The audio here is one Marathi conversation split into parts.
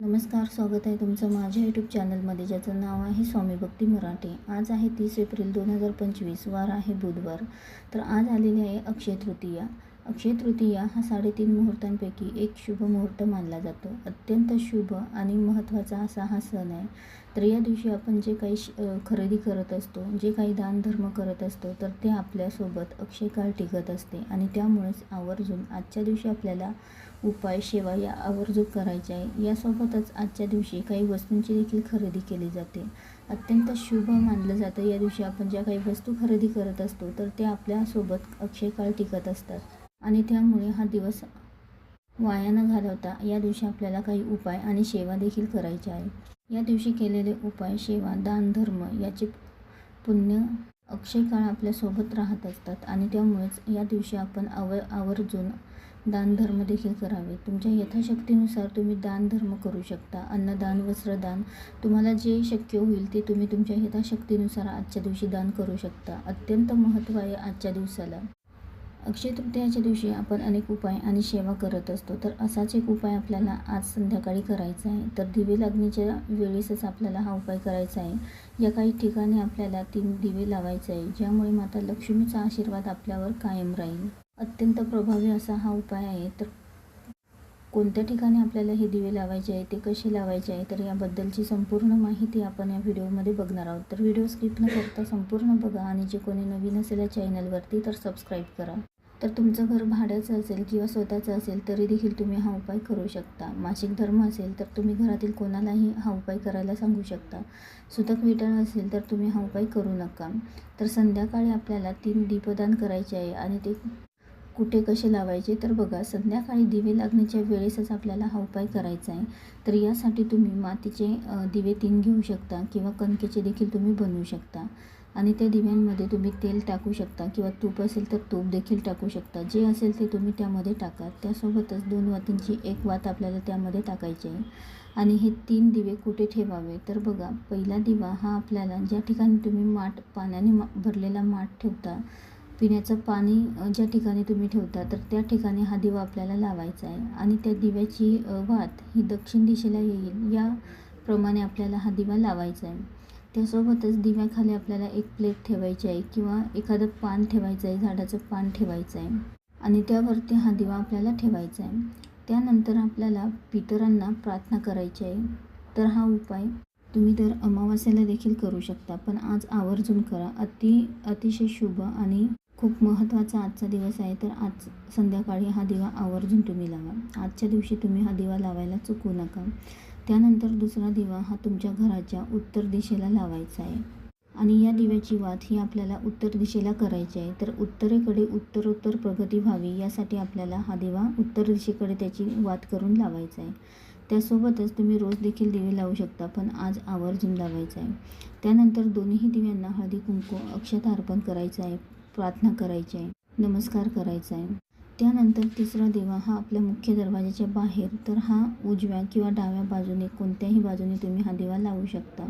नमस्कार स्वागत आहे तुमचं माझ्या यूट्यूब चॅनलमध्ये ज्याचं नाव आहे स्वामी भक्ती मराठे. आज आहे तीस एप्रिल दोन हजार पंचवीस वार आहे बुधवार. तर आज आलेली आहे अक्षय तृतीया. अक्षय तृतीया हा साडेतीन मुहूर्तांपैकी एक शुभ मुहूर्त मानला जातो. अत्यंत शुभ आणि महत्त्वाचा असा हा सण आहे. तर या दिवशी आपण जे काही श- खरेदी करत असतो जे काही दानधर्म करत असतो तर ते आपल्यासोबत अक्षय काळ टिकत असते आणि त्यामुळेच आवर्जून आजच्या दिवशी आपल्याला उपाय सेवा या आवर्जून करायच्या आहे. यासोबतच आजच्या दिवशी काही वस्तूंची देखील खरेदी केली जाते. अत्यंत शुभ मानलं जातं. या दिवशी आपण ज्या काही वस्तू खरेदी करत असतो तर ते आपल्यासोबत अक्षय काळ टिकत असतात. आणि त्यामुळे हा दिवस वाया न घालवता या दिवशी आपल्याला काही उपाय आणि सेवा देखील करायच्या आहे. या दिवशी केलेले उपाय सेवा दान धर्म याचे पुण्य अक्षय काळ आपल्यासोबत राहत असतात आणि त्यामुळेच या दिवशी आपण आव आवर्जून दानधर्म देखील करावे. तुमच्या यथाशक्तीनुसार तुम्ही दानधर्म करू शकता. अन्नदान वस्त्रदान तुम्हाला जे शक्य होईल ते तुम्ही तुमच्या यथाशक्तीनुसार आजच्या दिवशी दान करू शकता. अत्यंत महत्त्व आहे आजच्या दिवसाला. अक्षय तृतीयाच्या दिवशी आपण अनेक उपाय आणि सेवा करत असतो. तर असाच एक उपाय आपल्याला आज संध्याकाळी करायचा आहे. तर दिवे लागण्याच्या वेळेसच आपल्याला हा उपाय करायचा आहे. या काही ठिकाणी आपल्याला तीन दिवे लावायचे आहे ज्यामुळे माता लक्ष्मीचा आशीर्वाद आपल्यावर कायम राहील. अत्यंत प्रभावी असा हा उपाय आहे. तर कोणत्या ठिकाणी आपल्याला हे दिवे लावायचे आहे ते कसे लावायचे आहे तर याबद्दलची संपूर्ण माहिती आपण या व्हिडिओमध्ये बघणार आहोत. तर व्हिडिओ स्किप न करता संपूर्ण बघा आणि जे कोणी नवीन असेल या चॅनलवरती तर सबस्क्राईब करा. तर तुमचं घर भाड्याचं असेल किंवा स्वतःचं असेल तरी देखील तुम्ही हा उपाय करू शकता. मासिक धर्म असेल तर तुम्ही घरातील कोणालाही हा उपाय करायला सांगू शकता. सुतक विटाळ असेल तर तुम्ही हा उपाय करू नका. तर संध्याकाळी आपल्याला तीन दीपदान करायचे आहे आणि ते कुठे कसे लावायचे तर बघा संध्याकाळी दिवे लागण्याच्या वेळेसच आपल्याला हा उपाय करायचा आहे. तर यासाठी तुम्ही मातीचे दिवे तीन घेऊ शकता किंवा कणकेचे देखील तुम्ही बनवू शकता. आणि त्या दिव्यांमध्ये तुम्ही तेल टाकू शकता किंवा तूप असेल तर तूप देखील टाकू शकता. जे असेल ते तुम्ही त्यामध्ये टाका. त्यासोबतच दोन वातींची एक वात आपल्याला त्यामध्ये टाकायची आहे. आणि हे तीन दिवे कुठे ठेवावे? तर बघा पहिला दिवा हा आपल्याला ज्या ठिकाणी तुम्ही माठ पाण्याने मा भरलेला माठ ठेवता पिण्याचं पाणी ज्या ठिकाणी तुम्ही ठेवता तर त्या ठिकाणी हा दिवा आपल्याला लावायचा आहे. आणि त्या दिव्याची वात ही दक्षिण दिशेला येईल याप्रमाणे आपल्याला हा दिवा लावायचा आहे. त्यासोबतच दिव्याखाली आपल्याला एक प्लेट ठेवायची आहे किंवा एखादं पान ठेवायचं आहे झाडाचं पान ठेवायचं आहे. आणि त्यावरती हा दिवा आपल्याला ठेवायचा आहे. त्यानंतर आपल्याला पितरांना प्रार्थना करायची आहे. तर हा उपाय तुम्ही दर अमावास्याला देखील करू शकता पण आज आवर्जून करा. अति अतिशय शुभ आणि खूप महत्त्वाचा आजचा दिवस आहे तर आज संध्याकाळी हा दिवा आवर्जून तुम्ही लावा. आजच्या दिवशी तुम्ही हा दिवा लावायला चुकू नका. त्यानंतर दुसरा दिवा हा तुमच्या घराच्या उत्तर दिशेला लावायचा आहे. आणि या दिव्याची वात ही आपल्याला उत्तर दिशेला करायची आहे. तर उत्तरेकडे उत्तरोत्तर प्रगती व्हावी यासाठी आपल्याला हा दिवा उत्तर दिशेकडे त्याची वात करून लावायचा आहे. त्यासोबतच तुम्ही रोज देखील दिवे लावू शकता पण आज आवर्जून लावायचा आहे. त्यानंतर दोन्ही दिव्यांना हळदी कुंकू अक्षता अर्पण करायचं आहे. प्रार्थना करायची आहे नमस्कार करायचा आहे. त्यानंतर तिसरा दिवा हा आपल्या मुख्य दरवाजाच्या बाहेर तर हा उजव्या किंवा डाव्या बाजूने कोणत्याही बाजूने तुम्ही हा दिवा लावू शकता.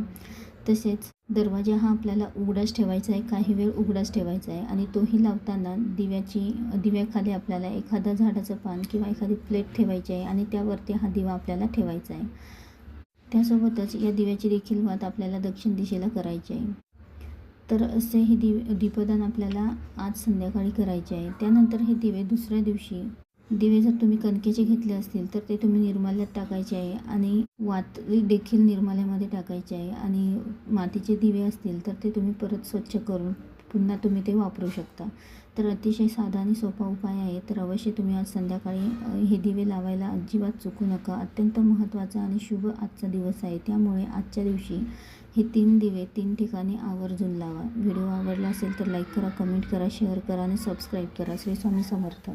तसेच दरवाजा हा आपल्याला उघडाच ठेवायचा आहे काही वेळ उघडाच ठेवायचा आहे आणि तोही लावताना दिव्याची दिव्याखाली आपल्याला एखादा झाडाचं पान किंवा एखादी प्लेट ठेवायची आहे आणि त्यावरती हा दिवा आपल्याला ठेवायचा आहे. त्यासोबतच या दिव्याची देखील वात आपल्याला दक्षिण दिशेला करायची आहे. तर असे हे दिवे दीपदान आपल्याला आज संध्याकाळी करायचे आहे. त्यानंतर हे दिवे दुसऱ्या दिवशी दिवे जर तुम्ही कणकेचे घेतले असतील तर ते तुम्ही निर्माल्यात टाकायचे आहे आणि वातळी देखील निर्माल्यामध्ये टाकायचे आहे. आणि मातीचे दिवे असतील तर ते तुम्ही परत स्वच्छ करून पुन्हा तुम्ही ते वापरू शकता. तर अतिशय साधा आणि सोपा उपाय आहे. तर अवश्य तुम्ही आज संध्याकाळी हे दिवे लावायला अजिबात चुकू नका. अत्यंत महत्त्वाचा आणि शुभ आजचा दिवस आहे. त्यामुळे आजच्या दिवशी हे तीन दिवे तीन ठिकाणी आवर्जून लावा. व्हिडिओ आवडला असेल तर लाईक करा कमेंट करा शेअर करा आणि सबस्क्राईब करा. श्री स्वामी समर्थ.